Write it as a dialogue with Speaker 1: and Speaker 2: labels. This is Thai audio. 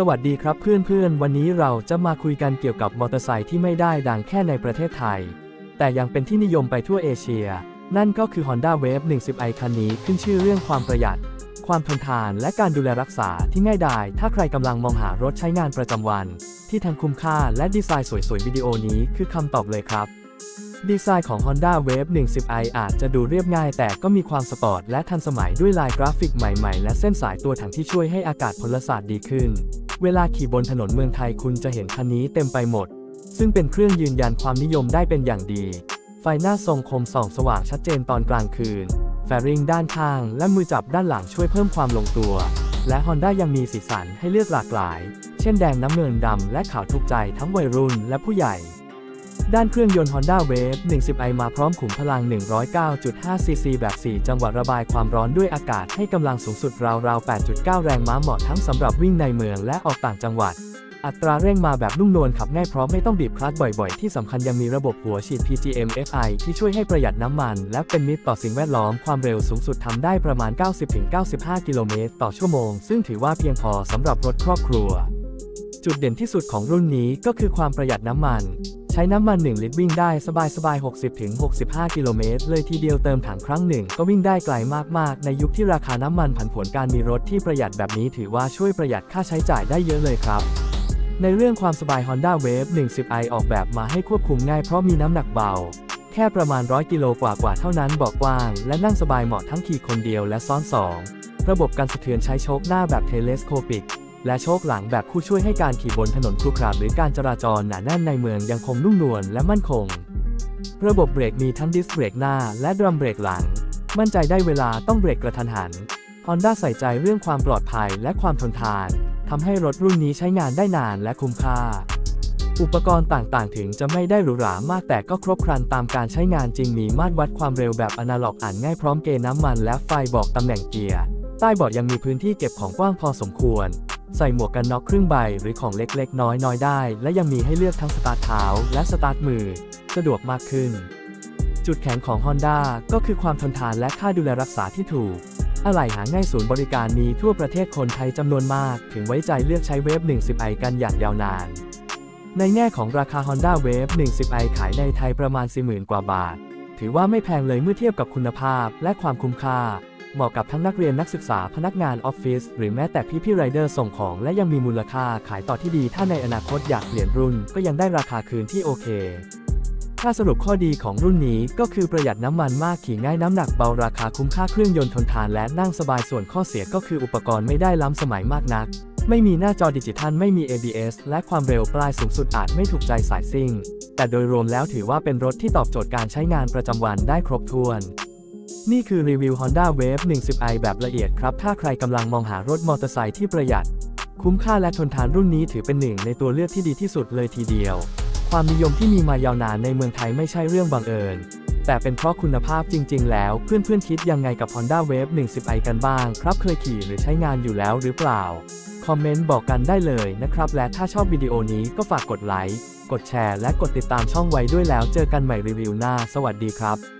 Speaker 1: สวัสดีครับเพื่อนๆ วันนี้เราจะมาคุยกันเกี่ยวกับมอเตอร์ไซค์ที่ไม่ได้ดังแค่ในประเทศไทย แต่ยังเป็นที่นิยมไปทั่วเอเชีย นั่นก็คือ Honda Wave 110i คันนี้ขึ้นชื่อเรื่องความประหยัด ความทนทานและการดูแลรักษาที่ง่ายดาย ถ้าใครกำลังมองหารถใช้งานประจำวัน ที่ทั้งคุ้มค่าและดีไซน์สวยๆ วิดีโอนี้คือคำตอบเลยครับ ดีไซน์ของ Honda Wave 110i อาจจะดูเรียบง่ายแต่ก็มีความสปอร์ตและทันสมัยด้วยลายกราฟิกใหม่ๆ และเส้นสายตัวถังที่ช่วยให้อากาศพลศาสตร์ดีขึ้น เวลาขี่บนถนนเมืองไทยคุณจะเห็นคันนี้เต็มไปหมด ซึ่งเป็นเครื่องยืนยันความนิยมได้เป็นอย่างดี ไฟหน้าทรงคมส่องสว่างชัดเจนตอนกลางคืน แฟริงด้านข้าง และมือจับด้านหลังช่วยเพิ่มความลงตัว และ Honda ยังมีสีสันให้เลือกหลากหลาย เช่นแดงน้ำเงินดำและขาวถูกใจทั้งวัยรุ่นและผู้ใหญ่ ด้านเครื่องยนต์ Honda Wave 110i มาพร้อมขุมพลัง 109.5 cc แบบ 4 จังหวะระบายความร้อนด้วยอากาศให้กำลังสูงสุดราวๆ 8.9 แรงม้าเหมาะทั้งสำหรับวิ่งในเมืองและออกต่างจังหวัด อัตราเร่งมาแบบนุ่มนวลขับง่ายพราะไม่ต้องบีบคลัตช์บ่อยๆ ที่สำคัญยังมีระบบหัวฉีด PGM FI ที่ช่วยให้ประหยัดน้ำมัน และเป็นมิตรต่อสิ่งแวดล้อมความเร็วสูงสุดทำได้ประมาณ 90-95 กิโลเมตรต่อชั่วโมง ซึ่งถือว่าเพียงพอสำหรับรถครอบครัว จุดเด่นที่สุดของรุ่นนี้ก็คือความประหยัดน้ำมัน ช้น้ำมัน 1 ลิตรวิ่งได้สบายๆ60-65 กิโลเมตร เลยทีเดียวเติมถังครั้งหนึ่ง ก็วิ่งได้ไกลมาก ๆ ในยุคที่ราคาน้ำมันผันผวนการมีรถที่ประหยัดแบบนี้ถือว่าช่วยประหยัดค่าใช้จ่ายได้เยอะเลยครับ ในเรื่องความสบาย Honda Wave 110i ออกแบบมาให้ควบคุมง่ายเพราะมีน้ำหนักเบา แค่ประมาณ 100 กิโลกว่าๆเท่านั้นบอกกว้าง และนั่งสบายเหมาะทั้งขี่คนเดียวและซ้อนสองระบบการสะเทือนใช้โชคหน้าแบบเทเลสโคปิก และโชคหลังแบบคู่ช่วยให้การขี่บนถนนครุขระหรือการจราจรหนาแน่นในเมืองยังคงนุ่มนวลและมั่นคง ระบบเบรกมีทั้งดิสเบรกหน้าและดรัมเบรกหลัง มั่นใจได้เวลาต้องเบรกกระทันหัน Honda ใส่ใจเรื่องความปลอดภัยและความทนทานทำให้รถรุ่นนี้ใช้งานได้นานและคุ้มค่า อุปกรณ์ต่างๆ ถึงจะไม่ได้หรูหรามากแต่ก็ครบครันตามการใช้งานจริงมีมาตรวัดความเร็วแบบอนาล็อกอ่านง่ายพร้อมเกณฑ์น้ำมันและไฟบอกตำแหน่งเกียร์ ใต้เบาะยังมีพื้นที่เก็บของกว้างพอสมควร ใส่หมวกกันน็อกครึ่งใบหรือของเล็กๆ น้อยๆ ได้ และยังมีให้เลือกทั้งสตาร์ทเท้าและสตาร์ทมือ สะดวกมากขึ้น จุดแข็งของ Honda ก็คือความทนทานและค่าดูแลรักษาที่ถูก อะไหล่หาง่ายศูนย์บริการมีทั่วประเทศคนไทยจำนวนมาก ถึงไว้ใจเลือกใช้เวฟ 10i กันอย่างยาวนาน ในแง่ของราคา Honda Wave 10i ขายในไทยประมาณ40,000กว่าบาท ถือว่าไม่แพงเลยเมื่อเทียบกับคุณภาพและความคุ้มค่า เหมาะกับทั้งนักเรียนนักศึกษาพนักงานออฟฟิศหรือแม้แต่พี่ๆไรเดอร์ส่งของ และยังมีมูลค่าขายต่อที่ดี ถ้าในอนาคตอยากเปลี่ยนรุ่น ก็ยังได้ราคาคืนที่โอเค ถ้าสรุปข้อดีของรุ่นนี้ก็คือประหยัดน้ำมันมากขี่ง่ายน้ำหนักเบาราคาคุ้มค่าเครื่องยนต์ทนทานและนั่งสบายส่วนข้อเสียก็คืออุปกรณ์ไม่ได้ล้ำสมัยมากนัก ไม่มีหน้าจอดิจิทัลไม่มี ABS และความเร็วปลายสูงสุดอาจไม่ถูกใจสายซิ่งแต่โดยรวมแล้วถือว่าเป็นรถที่ตอบโจทย์การใช้งานประจำวันได้ครบถ้วน นี่คือรีวิว Honda Wave 10i แบบละเอียดครับ ถ้าใครกำลังมองหารถมอเตอร์ไซค์ที่ประหยัด คุ้มค่าและทนทานรุ่นนี้ถือเป็นหนึ่งในตัวเลือกที่ดีที่สุดเลยทีเดียว ความนิยมที่มีมายาวนานในเมืองไทยไม่ใช่เรื่องบังเอิญ แต่เป็นเพราะคุณภาพจริง ๆ แล้ว เพื่อนๆคิดยังไงกับ Honda Wave 10i กันบ้าง ครับเคยขี่หรือใช้งานอยู่แล้วหรือเปล่า คอมเมนต์บอกกันได้เลยนะครับ และถ้าชอบวิดีโอนี้ก็ฝากกดไลค์ กดแชร์ และกดติดตามช่องไว้ด้วยแล้ว เจอกันใหม่รีวิวหน้า สวัสดีครับ